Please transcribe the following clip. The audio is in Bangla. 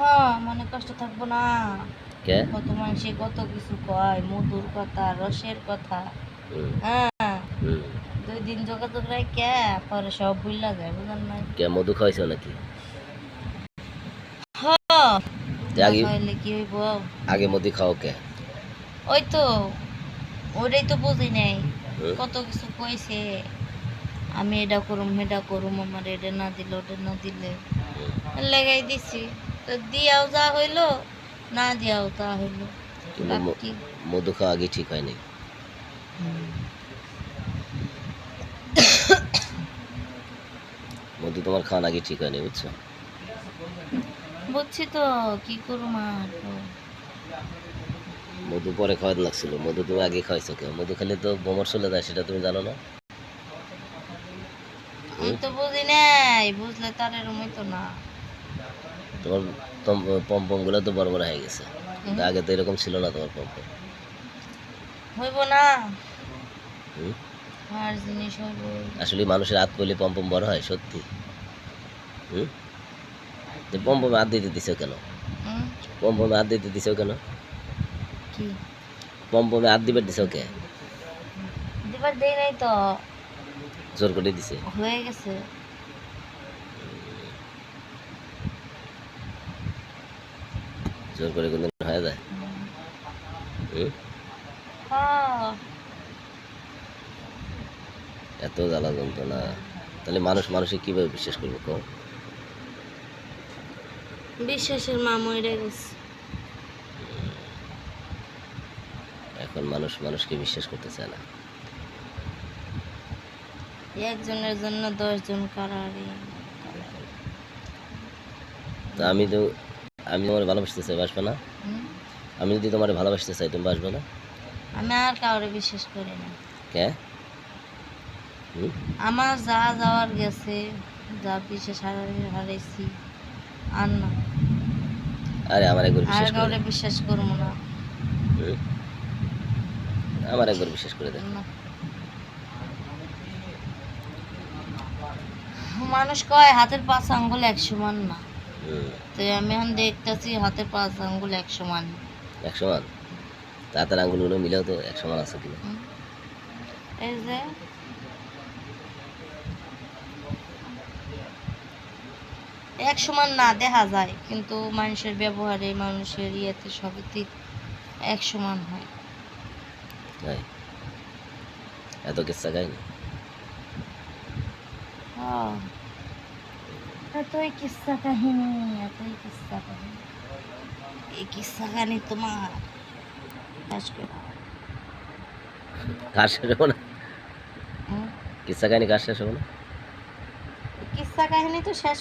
হ্যাঁ মনে কষ্ট থাকব না। কে? কত মানুষে কত কিছু কয় মধুর কথা রসের কথা। হ্যাঁ দুই দিন যোগাযোগ রাখে পরে সব ভুলা যায় বুঝলেন না কে মধু খাওয়াইছো নাকি? হ্যাঁ আগে কি হইব? আগে মধু খাও কে? ওই তো ওটাই তো বুঝি নাই। কত কিছু কইছে। আমি এটা করুম সেটা করুম আমার এটা না দিলে ওটা না দিলে। লাগাই দিছি। তো দিয়াও যা হইল না দিয়াও তা হইল? মধু খাওয়া আগে ঠিক হয়নি। মধু তোমার খাওয়ান আগে ঠিক হয়নি বুঝছ? বুঝছি তো কি করুম আর? মধু পরে খাওয়াতে লাগছিল। মধু তুমি আগে খাওয়াইছো কেউ? মধু খেলে তো বোমর চলে যায় সেটা তুমি জানো না? আমি তো বুঝি নাই বুঝলে তার এরম হইতো না। তোমার পম পম তো বড় বড় হয়ে গেছে। আগে তো এরকম ছিল না তোমার পম পম। হইব না। আর জিনিস হইব। আসলে মানুষের হাত পড়লে পম পম বড় হয় সত্যি। হুম? তো হাত দিতে দিছো কেন? হুম? পম পমে হাত দিতে দিছো কেন? কি? পম হাত দিবে দিছো কে? দিবার দেই নাই তো। জোর করে দিছে। হয়ে গেছে। জোর করে কোনদিন হয়ে যায়। এত জ্বালা যন্ত্রণা। তাহলে মানুষ মানুষে কীভাবে বিশ্বাস করবে কও? বিশ্বাসের মা মরে গেছে। এখন মানুষ মানুষকে বিশ্বাস করতে চায় না। একজনের জন্য দশজন কারারি তা আমি তো আমি তোমার ভালোবাসতে চাই বাসবে না? আমি যদি তোমার ভালোবাসতে চাই তুমি বাসবে না? আমি আর কাউরে বিশ্বাস করি না। কে? আমার যা যাওয়ার গেছে যা বিশ্বাস হারা- হারাইছি আর না। আরে আমার একবার আর কাউরে বিশ্বাস করব না? আমার একবার বিশ্বাস করে দেন না। মানুষ কয় হাতের পাঁচ আঙ্গুল এক সমান না। তো আমি এখন দেখতেছি হাতের পাঁচ আঙ্গুল এক সমান এক সমান তাড়াতাড়ি আঙ্গুলগুলো মিলেও তো এক সমান আছে কিনা? এই যে। এক সমান না দেখা যায় কিন্তু মানুষের ব্যবহারে মানুষের ইয়েতে সবই এক সমান হয়। তাই? এত কিচ্ছা গাইনি হ্যাঁ। এতই কিস্সা কাহিনী এতই কিস্সা কাহিনী এই কিস্সা কাহিনী তোমার করে শেষ কার শেষ না কিস্সা কাহিনী তো শেষ